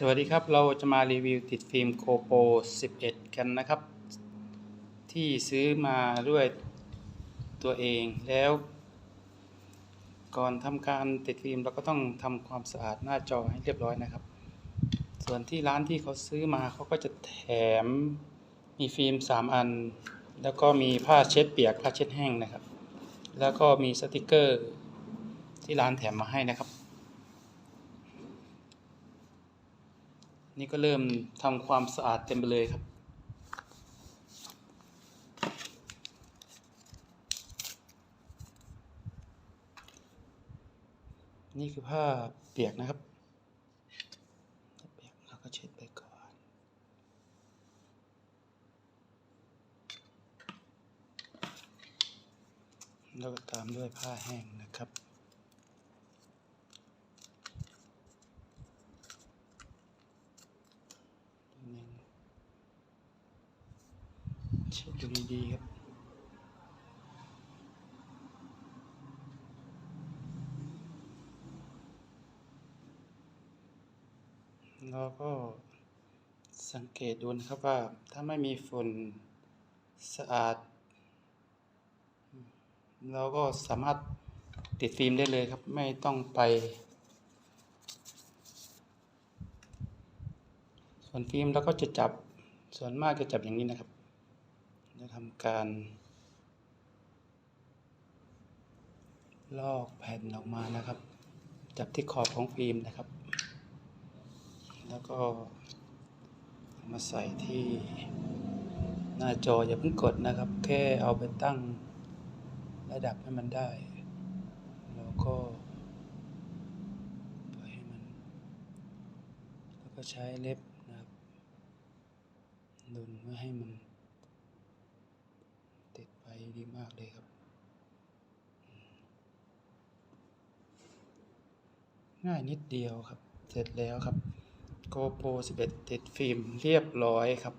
สวัสดีครับ เราจะมารีวิวติดฟิล์มโคโป11 กันนะครับ ที่ซื้อมาด้วยตัวเองแล้ว ก่อนทำการติดฟิล์มเราก็ต้องทำความสะอาดหน้าจอให้เรียบร้อยนะครับ ส่วนที่ร้านที่เขาซื้อมาเขาก็จะแถมมีฟิล์ม 3 อัน แล้วก็มีผ้าเช็ดเปียกผ้าเช็ดแห้งนะครับ แล้วก็มีสติกเกอร์ที่ร้านแถมมาให้นะครับ นี่ก็เริ่มทำความสะอาดเต็มไปเลยครับ นี่คือผ้าเปียกนะครับผ้าเปียกเราก็เช็ดไปก่อน แล้วก็ตามด้วยผ้าแห้งนะครับ เช็ดดูดีๆครับแล้วก็สังเกตดูนะครับว่าถ้าไม่มีฝุ่นสะอาด เราก็สามารถติดฟิล์มได้เลยครับ ไม่ต้องไป ส่วนฟิล์มเราก็จะจับส่วนมากจะจับอย่างนี้นะครับ จะทำการ ลอกแผ่นออกมานะครับ จับที่ขอบของฟิล์มนะครับ แล้วก็มาใส่ที่หน้าจออย่าเพิ่งกดนะครับ แค่เอาไปตั้งระดับให้มันได้ แล้วก็ปล่อยให้มัน แล้วก็ใช้เล็บนะครับดุนไม่อให้มัน ดีมากเลยครับ ง่ายนิดเดียวครับ เสร็จแล้วครับ GoPro 11 ติดฟิล์มเรียบร้อยครับ